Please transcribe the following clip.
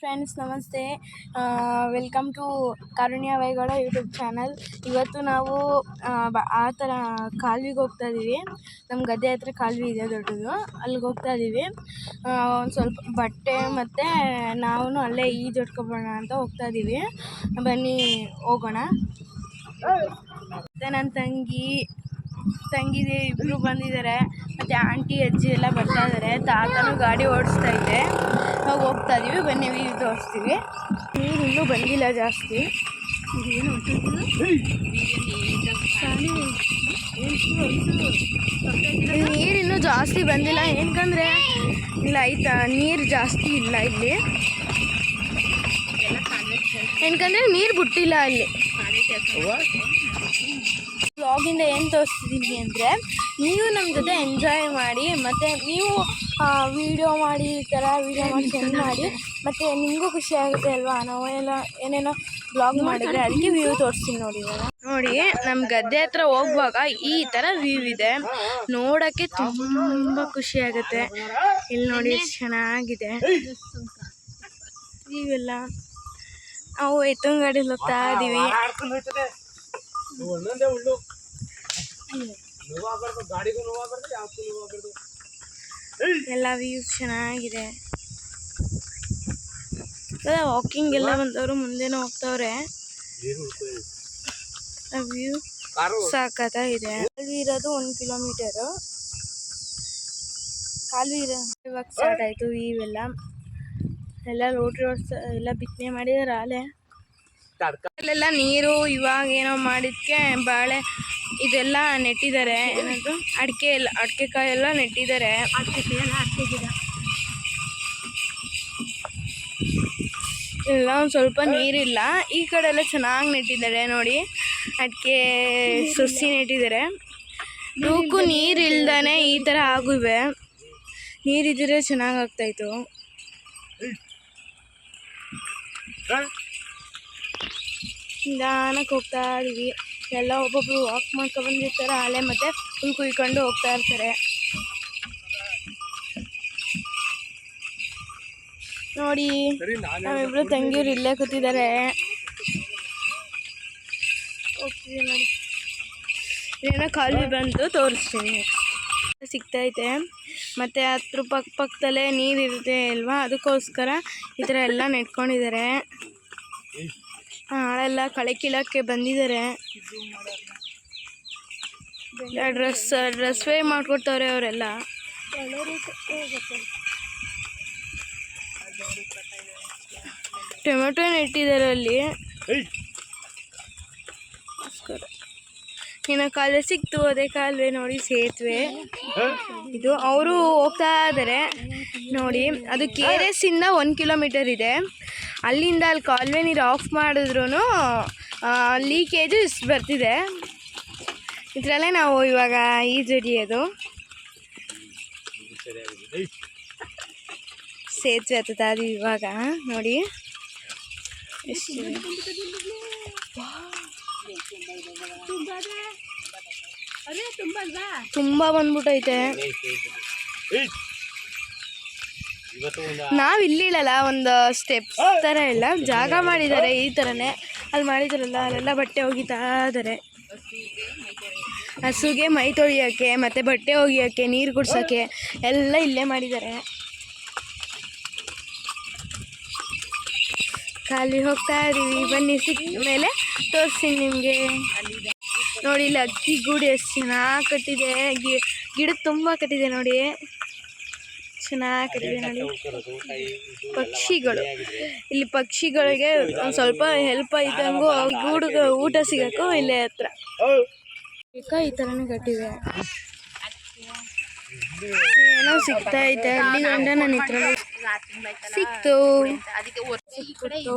Friends ನಮಸ್ತೆ. Welcome to Karunya ವೈಗಳ YouTube channel. ಇವತ್ತು ನಾವು ಆ, ಥರ ಕಾಲ್ವಿಗೆ ಹೋಗ್ತಾ ಇದ್ದೀವಿ ನಮ್ಮ ಗದ್ದೆ ಹತ್ರ ಕಾಲ್ವಿ ಇದೆ ದೊಡ್ಡದು. ಅಲ್ಲಿಗೆ ಹೋಗ್ತಾ ಇದ್ದೀವಿ ಒಂದು ಸ್ವಲ್ಪ ಬಟ್ಟೆ ಮತ್ತು ನಾವು ಅಲ್ಲೇ ಈಜು ಹೊಡ್ಕೊಬೋಣ ಅಂತ ಹೋಗ್ತಾ ಇದ್ದೀವಿ ಬನ್ನಿ ಹೋಗೋಣ. ಮತ್ತು ನನ್ನ ತಂಗಿ ತಂಗಿದೆ ಇಬ್ಬರು ಬಂದಿದ್ದಾರೆ. ಮತ್ತು ಆಂಟಿ ಅಜ್ಜಿ ಎಲ್ಲ ಬರ್ತಾ ಇದ್ದಾರೆ ತಾತನೂ ಗಾಡಿ ಓಡಿಸ್ತಾ ಇದೆ ನಾವು ಹೋಗ್ತಾ ಇದೀವಿ, ಬನ್ನಿ ವ್ಯೂ ತೋರಿಸ್ತೀವಿ. ನೀರು ಇನ್ನೂ ಬಂದಿಲ್ಲ ಜಾಸ್ತಿ. ನೀರು ಇನ್ನೂ ಜಾಸ್ತಿ ಬಂದಿಲ್ಲ. ಏನಕಂದ್ರೆ, ಇಲ್ಲ ಆಯ್ತಾ ನೀರು ಜಾಸ್ತಿ ಇಲ್ಲ ಇಲ್ಲಿ. ಏನಕಂದ್ರೆ, ನೀರು ಬಿಟ್ಟಿಲ್ಲ ಅಲ್ಲಿ ಬ್ಲಾಗಿಂದ ಏನು ತೋರಿಸ್ತಿದ್ದೀನಿ ಅಂದರೆ ನೀವು ನಮ್ಮ ಜೊತೆ ಎಂಜಾಯ್ ಮಾಡಿ ಮತ್ತು ನೀವು ವೀಡಿಯೋ ಮಾಡಿ ಈ ಥರ ವೀಡಿಯೋ ಮಾಡಿ ಸೆಂಡ್ ಮಾಡಿ ಮತ್ತು ನಿಮಗೂ ಖುಷಿ ಆಗುತ್ತೆ ಅಲ್ವಾ? ನಾವು ಎಲ್ಲ ಏನೇನೋ ಬ್ಲಾಗ್ ಮಾಡಿದ್ರೆ ಅದಕ್ಕೆ ವ್ಯೂ ತೋರಿಸ್ತೀನಿ ನೋಡಿ ಇವಾಗ. ನೋಡಿ ನಮ್ಮ ಗದ್ದೆ ಹತ್ರ ಹೋಗುವಾಗ ಈ ಥರ ವ್ಯೂ ಇದೆ. ನೋಡೋಕ್ಕೆ ತುಂಬ ಖುಷಿ ಆಗುತ್ತೆ. ಇಲ್ಲಿ ನೋಡಿ ಎಷ್ಟು ಚೆನ್ನಾಗಿದೆ. ವ್ಯೂ ಎಲ್ಲ. ನಾವು ಎತ್ತಂಗಡಿಲಿ ಗಾಡೀಲಿ ಹೋಗ್ತಾ ಇದ್ದೀವಿ ಒಂದೊಂದೇ ಉಳ್ಳು ನೋವಾಗಬಾರ್ದು ಗಾಡಿಗೂ ನೋವಾಗಬಾರ್ದು ಯಾವಕ್ಕೂ ನೋವಾಗಬಾರ್ದು. ಎಲ್ಲ ವ್ಯೂಸ್ ಚೆನ್ನಾಗಿದೆ. ವಾಕಿಂಗ್ ಎಲ್ಲ ಬಂದವರು ಮುಂದೆನೂ ಹೋಗ್ತವ್ರೆ. View car. ಸಾಕತ್ತಾಗಿದೆ ಕಾಲುವೆ ಇರೋದು ಒಂದು ಕಿಲೋಮೀಟರ್ ಕಾಲುವೆ ಇರೋ ಇವಾಗ ಸ್ಟಾರ್ಟ್ ಆಯಿತು ವ್ಯೂ ಎಲ್ಲ. ಎಲ್ಲ ರೋಡ್ ರೋಡ್ಸ್ ಎಲ್ಲ ಬಿತ್ತನೆ ಮಾಡಿದಾರೆ ಅಲ್ಲೇ ತಡ್ಕ. ಅಲ್ಲೆಲ್ಲ ನೀರು ಇವಾಗ ಏನೋ ಮಾಡಿದ್ಕೆ ಬಾಳೆ ಇದೆಲ್ಲ ನೆಟ್ಟಿದ್ದಾರೆ. ಏನದು? ಅಡಿಕೆ ಎಲ್ಲ ಅಡಿಕೆ ಕಾಯಿ ಎಲ್ಲ ನೆಟ್ಟಿದ್ದಾರೆ. ಇಲ್ಲ ಒಂದು ಸ್ವಲ್ಪ ನೀರಿಲ್ಲ. ಈ ಕಡೆ ಎಲ್ಲ ಚೆನ್ನಾಗಿ ನೆಟ್ಟಿದ್ದಾರೆ ನೋಡಿ. ಅಡಿಕೆ ಸಸಿ ನೆಟ್ಟಿದ್ದಾರೆ. ನೂಕು ನೀರು ಇಲ್ದಾನೆ ಈ ಥರ ಆಗಿವೆ. ನೀರಿದ್ದರೆ ಚೆನ್ನಾಗಿ ಆಗ್ತಾಯಿತ್ತು ನಿಧಾನಕ್ಕೆ ಹೋಗ್ತಾ ಇದೀವಿ. ಎಲ್ಲ ಒಬ್ಬೊಬ್ರು ವಾಕ್ ಮಾಡ್ಕೊ ಬಂದಿರ್ತಾರೆ ಅಲೆ ಮತ್ತೆ ಹುಲ್ ಕುಯ್ಕೊಂಡು ಹೋಗ್ತಾ ಇರ್ತಾರೆ. ನೋಡಿ ನಾವಿಬ್ರು ತಂಗಿಯವ್ರು ಇಲ್ಲೇ ಕೂತಿದ್ದಾರೆ. ಹೋಗ್ತೀವಿ ನೋಡಿ. ಏನೋ ಕಾಲುವೆ ಬಂತು ತೋರಿಸ್ತೀನಿ. ಸಿಗ್ತೈತೆ ಮತ್ತೆ ಹತ್ರ ಪಕ್ಕ ಪಕ್ಕದಲ್ಲೇ ನೀರು ಇರುತ್ತೆ ಅಲ್ವಾ? ಅದಕ್ಕೋಸ್ಕರ ಈ ಥರ ಎಲ್ಲ ನೆಟ್ಕೊಂಡಿದ್ದಾರೆ ನಾಳೆಲ್ಲ ಕಳೆ ಕೀಳಕ್ಕೆ ಬಂದಿದ್ದಾರೆ. ಡ್ರೆಸ್ ಡ್ರೆಸ್ ವೇ ಮಾಡ್ಕೊಡ್ತವ್ರೆ ಅವರೆಲ್ಲ. ಟೊಮೆಟೊನ ಇಟ್ಟಿದ್ದಾರೆ ಅಲ್ಲಿ. ಇನ್ನು ಕಾಲುವೆ ಸಿಕ್ತು ಅದೇ ಕಾಲುವೆ ನೋಡಿ ಸೇತುವೆ. ಇದು ಅವರು ಹೋಗ್ತಾ ಇದ್ದಾರೆ ನೋಡಿ ಅದು ಕೆ ಆರ್ ಎಸ್ ಇಂದ ಒಂದು ಕಿಲೋಮೀಟರ್ ಇದೆ. ಅಲ್ಲಿಂದ ಅಲ್ಲಿ ಕಾಲುವೆ ನೀರು ಆಫ್ ಮಾಡಿದ್ರು ಲೀಕೇಜು ಬರ್ತಿದೆ. ಇದರಲ್ಲೇ ನಾವು ಇವಾಗ ಈಜಡಿಯೋದು ಸೇತುವೆ ಹತ್ತದ ಅದು ಇವಾಗ ನೋಡಿ. ಎಷ್ಟು? ತುಂಬ ಬಂದ್ಬಿಟ್ಟೈತೆ ನಾವ್ ಇಲ್ಲಿ ನಾವ್ ಇಲ್ಲಿಲ್ಲಲ್ಲ ಒಂದು ಸ್ಟೆಪ್ಸ್ ಥರ ಇಲ್ಲ. ಜಾಗ ಮಾಡಿದ್ದಾರೆ ಈ ತರನೇ. ಅಲ್ಲಿ ಮಾಡಿದಾರಲ್ಲ, ಅಲ್ಲೆಲ್ಲ ಬಟ್ಟೆ ಒಗಿತಾ ಇದ್ದಾರೆ ಹಸುಗೆ ಮೈ ತೊಳಿಯೋಕ್ಕೆ ಮತ್ತು ಬಟ್ಟೆ ಒಗಿಯೋಕ್ಕೆ ನೀರು ಕುಡ್ಸೋಕ್ಕೆ ಎಲ್ಲ ಇಲ್ಲೇ ಮಾಡಿದ್ದಾರೆ ಖಾಲಿ ಹೋಗ್ತಾ ಇದೀವಿ. ಬನ್ನಿ ಸಿಕ್ಕ ಮೇಲೆ ತೋರಿಸ್ತೀನಿ ನಿಮಗೆ. ನೋಡಿ ಇಲ್ಲಿ ಅಕ್ಕಿ ಗೂಡು ಎಷ್ಟು ಚೆನ್ನಾಗಿ ಕಟ್ಟಿದೆ. ಗಿಡ ಗಿಡಕ್ಕೆ ತುಂಬ ಕಟ್ಟಿದೆ ನೋಡಿ. ಚೆನ್ನಾಗಿ ಕಟ್ಟಿದೆ ನೋಡಿ. ಪಕ್ಷಿಗಳು. ಇಲ್ಲಿ ಪಕ್ಷಿಗಳಿಗೆ ಒಂದು ಸ್ವಲ್ಪ ಹೆಲ್ಪ್ ಆಯ್ತಂಗೂ ಗೂಡು ಊಟ ಸಿಗಕ್ಕೂ ಇಲ್ಲೇ ಹತ್ರ. ಈಗ ಈ ಥರನೇ ಕಟ್ಟಿದೆ? ಏನೋ ಸಿಗ್ತಾ ಐತೆ ಅಲ್ಲಿ ಗಂಡ ನನ್ನ ಹತ್ರ ಸಿಕ್ತು. ಸಿಕ್ತು